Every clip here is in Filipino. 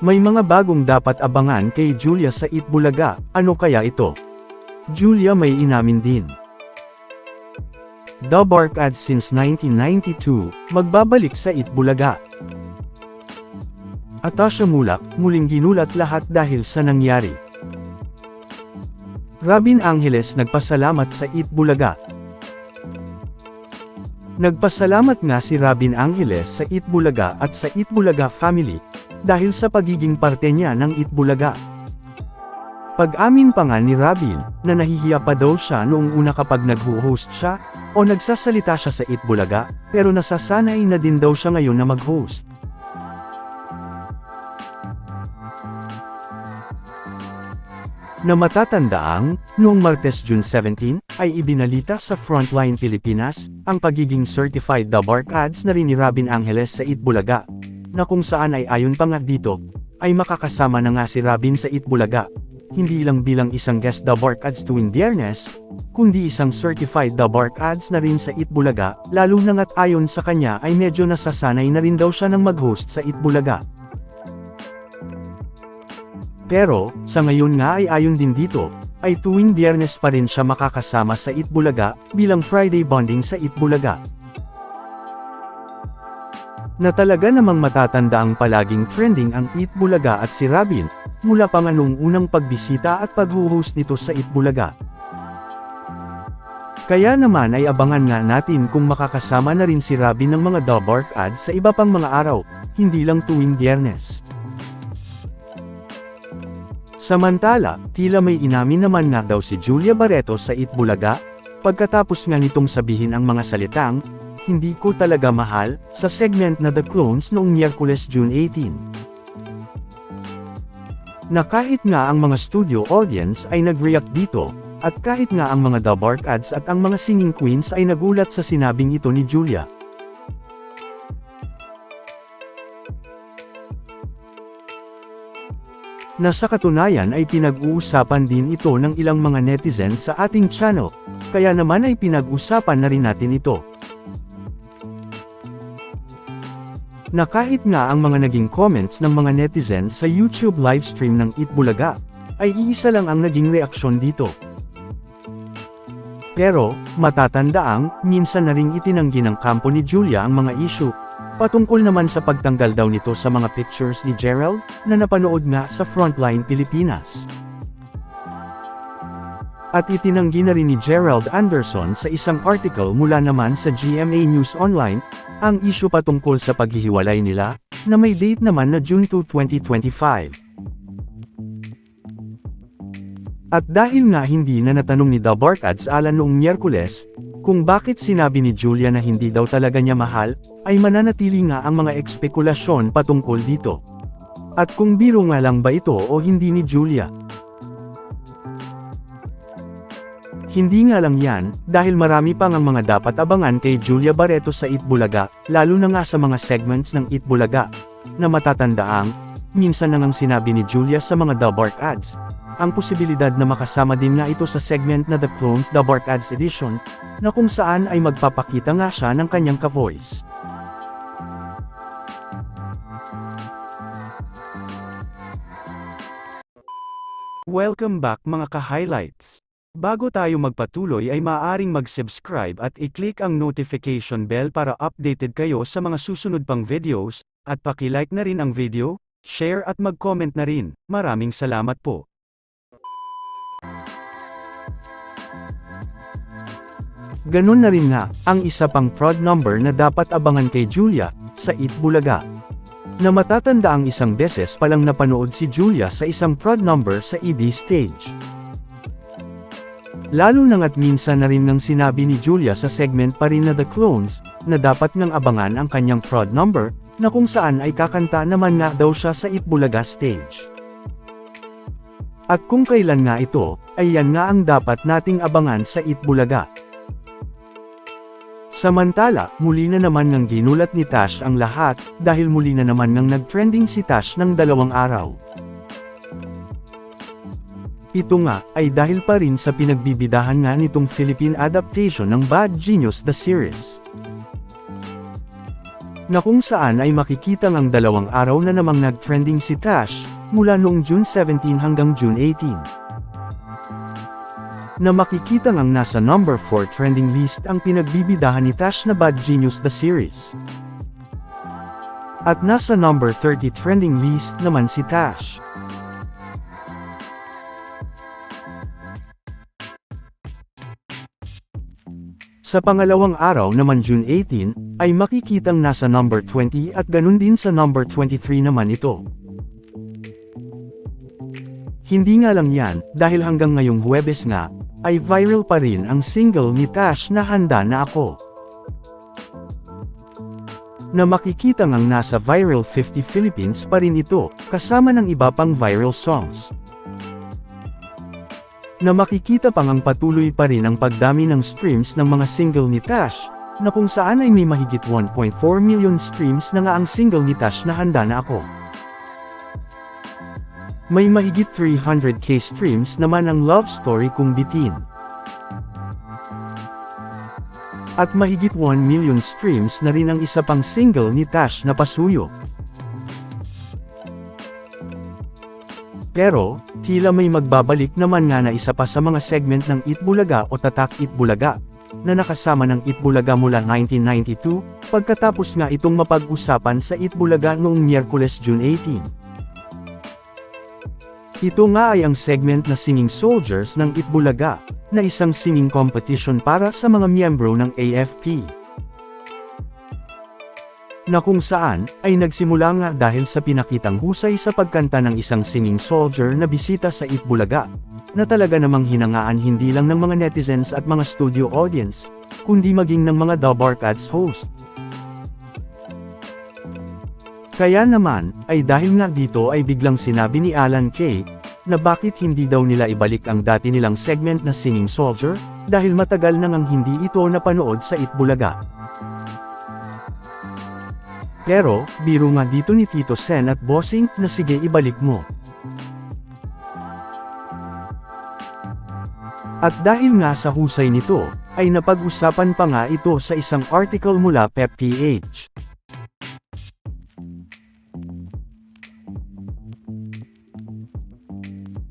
May mga bagong dapat abangan kay Julia sa Itbulaga, ano kaya ito? Julia may inamin din. The Bark Ads since 1992, magbabalik sa Itbulaga. Atasha Mulak, muling ginulat lahat dahil sa nangyari. Robin Angeles nagpasalamat sa Itbulaga. Nagpasalamat nga si Robin Angeles sa Itbulaga at sa Itbulaga family, dahil sa pagiging parte niya ng Itbulaga. Pag-amin pa nga ni Robin, na nahihiya pa daw siya noong una kapag nag-host siya, o nagsasalita siya sa Itbulaga, pero nasasanay na din daw siya ngayon na mag-host. Na matatandaang, noong Martes June 17, ay ibinalita sa Frontline Pilipinas, ang pagiging certified The Bark Ads na rin ni Robin Angeles sa Itbulaga, na kung saan ay ayon pa nga dito, ay makakasama na nga si Robin sa Itbulaga, hindi lang bilang isang guest The Bark Ads tuwing biyernes, kundi isang certified The Bark Ads na rin sa Itbulaga, lalo na nga't ayon sa kanya ay medyo nasasanay na rin daw siya ng mag-host sa Itbulaga. Pero, sa ngayon nga ay ayon din dito, ay tuwing biyernes pa rin siya makakasama sa Itbulaga, bilang Friday bonding sa Itbulaga. Na talaga namang matatanda ang palaging trending ang Itbulaga at si Robin, mula pa nga nung unang pagbisita at pag-host nito sa Itbulaga. Kaya naman ay abangan nga natin kung makakasama na rin si Robin ng mga Dobark ads sa iba pang mga araw, hindi lang tuwing biyernes. Samantala, tila may inamin naman nga daw si Julia Barreto sa Itbulaga, pagkatapos nga nitong sabihin ang mga salitang, hindi ko talaga mahal, sa segment na The Clones noong Miyerkules June 18. Na kahit nga ang mga studio audience ay nag-react dito, at kahit nga ang mga The Bark ads at ang mga singing queens ay nagulat sa sinabing ito ni Julia. Na sa katunayan ay pinag-uusapan din ito ng ilang mga netizen sa ating channel, kaya naman ay pinag-usapan na rin natin ito. Na kahit nga ang mga naging comments ng mga netizen sa YouTube livestream ng Itbulaga, ay iisa lang ang naging reaksyon dito. Pero, matatandaang, minsan na ring itinanggi ng kampo ni Julia ang mga issue, Patungkol naman sa pagtanggal daw nito sa mga pictures ni Gerald, na napanood nga sa Frontline Pilipinas. At itinanggi na rin ni Gerald Anderson sa isang article mula naman sa GMA News Online, ang issue patungkol sa paghihiwalay nila, na may date naman na June 2, 2025. At dahil nga hindi na natanong ni Bark Ads Alan noong Miyerkules, kung bakit sinabi ni Julia na hindi daw talaga niya mahal, ay mananatili nga ang mga ekspekulasyon patungkol dito. At kung biro nga lang ba ito o hindi ni Julia? Hindi nga lang yan, dahil marami pang ang mga dapat abangan kay Julia Barreto sa Itbulaga, lalo na nga sa mga segments ng Itbulaga, na matatandaang, minsan nang ang sinabi ni Julia sa mga The Bark ads, ang posibilidad na makasama din nga ito sa segment na The Clones The Bark Ads Edition, na kung saan ay magpapakita nga siya ng kanyang ka-voice. Welcome back mga ka-highlights. Bago tayo magpatuloy ay maaaring mag-subscribe at i-click ang notification bell para updated kayo sa mga susunod pang videos, at paki-like na rin ang video, share at mag-comment na rin. Maraming salamat po. Ganun na rin nga, ang isa pang fraud number na dapat abangan kay Julia, sa Itbulaga. Na matatanda ang isang beses palang napanood si Julia sa isang fraud number sa EB stage. Lalo na nga't minsan na rin nang sinabi ni Julia sa segment pa rin na The Clones, na dapat ngang abangan ang kanyang fraud number, na kung saan ay kakanta naman nga daw siya sa Itbulaga stage. At kung kailan nga ito, ay yan nga ang dapat nating abangan sa Itbulaga. Samantala, muli na naman ng ginulat ni Tash ang lahat, dahil muli na naman ng nag-trending si Tash ng dalawang araw. Ito nga, ay dahil pa rin sa pinagbibidahan nga nitong Philippine adaptation ng Bad Genius the series. Na kung saan ay makikitang ang dalawang araw na namang nag-trending si Tash, mula noong June 17 hanggang June 18. Na makikitang ang nasa number 4 trending list ang pinagbibidahan ni Tash na Bad Genius the Series. At nasa number 30 trending list naman si Tash. Sa pangalawang araw naman June 18, ay makikitang nasa number 20 at ganun din sa number 23 naman ito. Hindi nga lang yan, dahil hanggang ngayong Huwebes nga, ay viral pa rin ang single ni Tash na Handa na Ako. Na makikita ngang nasa viral 50 Philippines pa rin ito, kasama ng iba pang viral songs na makikita pang ang patuloy pa rin ang pagdami ng streams ng mga single ni Tash, na kung saan ay may mahigit 1.4 million streams na nga ang single ni Tash na handa na ako. May mahigit 300k streams naman ang love story kung bitin. At mahigit 1 million streams na rin ang isa pang single ni Tash na pasuyo. Pero, tila may magbabalik naman nga na isa pa sa mga segment ng Itbulaga o Tatak Itbulaga, na nakasama ng Itbulaga mula 1992, pagkatapos nga itong mapag-usapan sa Itbulaga noong Miyerkules June 18. Ito nga ay ang segment na Singing Soldiers ng Itbulaga, na isang singing competition para sa mga miyembro ng AFP na kung saan, ay nagsimula nga dahil sa pinakitang husay sa pagkanta ng isang singing soldier na bisita sa Itbulaga, na talaga namang hinangaan hindi lang ng mga netizens at mga studio audience, kundi maging ng mga The Barcats host. Kaya naman, ay dahil nga dito ay biglang sinabi ni Alan Kay, na bakit hindi daw nila ibalik ang dati nilang segment na Singing Soldier, dahil matagal nang ang hindi ito napanood sa Itbulaga. Pero, biro nga dito ni Tito Sen at Bossing na sige ibalik mo. At dahil nga sa husay nito, ay napag-usapan pa nga ito sa isang article mula PepPH.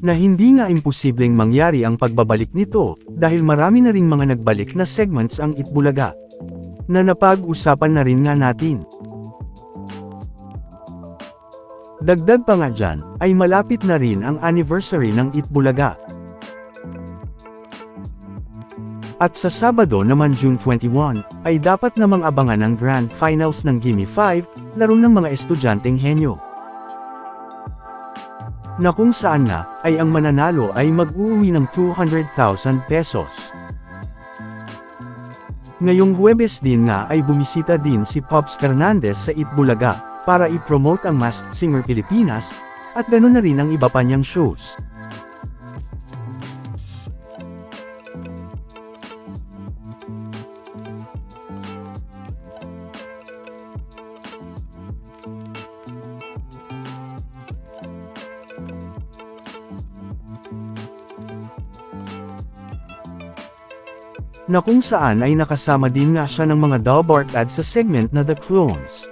Na hindi nga imposibleng mangyari ang pagbabalik nito, dahil marami na ring mga nagbalik na segments ang Itbulaga. Na napag-usapan na rin nga natin. Dagdag pa nga dyan, ay malapit na rin ang anniversary ng Itbulaga. At sa Sabado naman June 21, ay dapat namang abangan ang Grand Finals ng Gimme 5, laro ng mga estudyanteng henyo. Na kung saan nga, ay ang mananalo ay mag-uwi ng 200,000 pesos. Ngayong Huwebes din nga ay bumisita din si Pops Fernandez sa Itbulaga, para i-promote ang Masked Singer Pilipinas, at ganoon na rin ang iba pa niyang shows. na kung saan ay nakasama din nga siya ng mga Dalbart ads sa segment na The Clones.